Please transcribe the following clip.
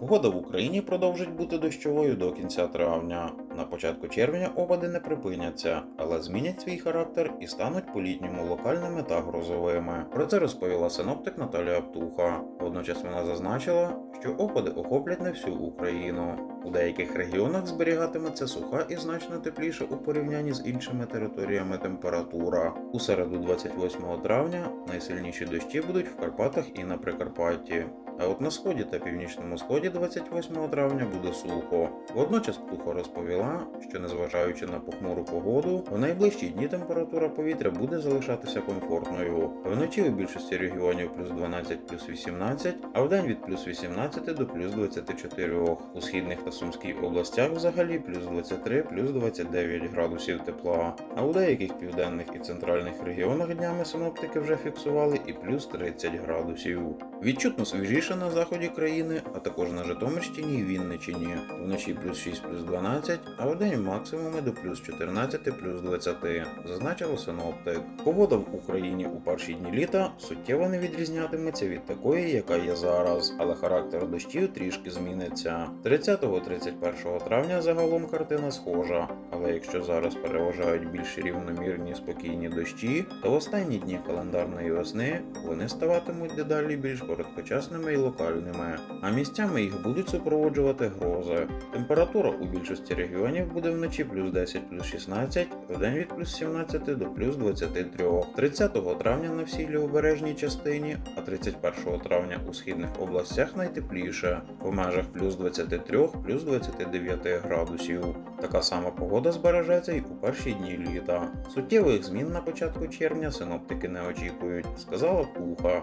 Погода в Україні продовжить бути дощовою до кінця травня. На початку червня опади не припиняться, але змінять свій характер і стануть по-літньому локальними та грозовими. Про це розповіла синоптик Наталія Аптуха. Водночас вона зазначила, що опади охоплять не всю Україну. У деяких регіонах зберігатиметься суха і значно тепліше у порівнянні з іншими територіями температура. У середу 28 травня найсильніші дощі будуть в Карпатах і на Прикарпатті. А от на сході та північному сході 28 травня буде сухо. Водночас Птуха розповіла, що незважаючи на похмуру погоду, в найближчі дні температура повітря буде залишатися комфортною. Вночі у більшості регіонів плюс 12 плюс 18, а вдень від плюс 18 до плюс 24. У східних та сумській областях взагалі плюс 23 плюс 29 градусів тепла. А у деяких південних і центральних регіонах днями синоптики вже фіксували і плюс 30 градусів. Відчутно свіжіше на заході країни, а також на Житомирщині і Вінничині. Вночі плюс 6 плюс 12, а вдень максимуми до плюс 14 плюс 20, зазначила синоптик. Погода в Україні у перші дні літа суттєво не відрізнятиметься від такої, яка є зараз, але характер дощів трішки зміниться. 30-31 травня загалом картина схожа, але якщо зараз переважають більш рівномірні спокійні дощі, то в останні дні календарної весни вони ставатимуть дедалі більш короткочасними і локальними, а місцями їх будуть супроводжувати грози. Температура у більшості регіонів буде вночі плюс 10 плюс 16, вдень від плюс 17 до плюс 23. 30 травня на всій лівобережній частині, а 31 травня у східних областях найтепліше в межах плюс 23 плюс 29 градусів. Така сама погода збережеться й у перші дні літа. Суттєвих змін на початку червня синоптики не очікують, сказала Пуха.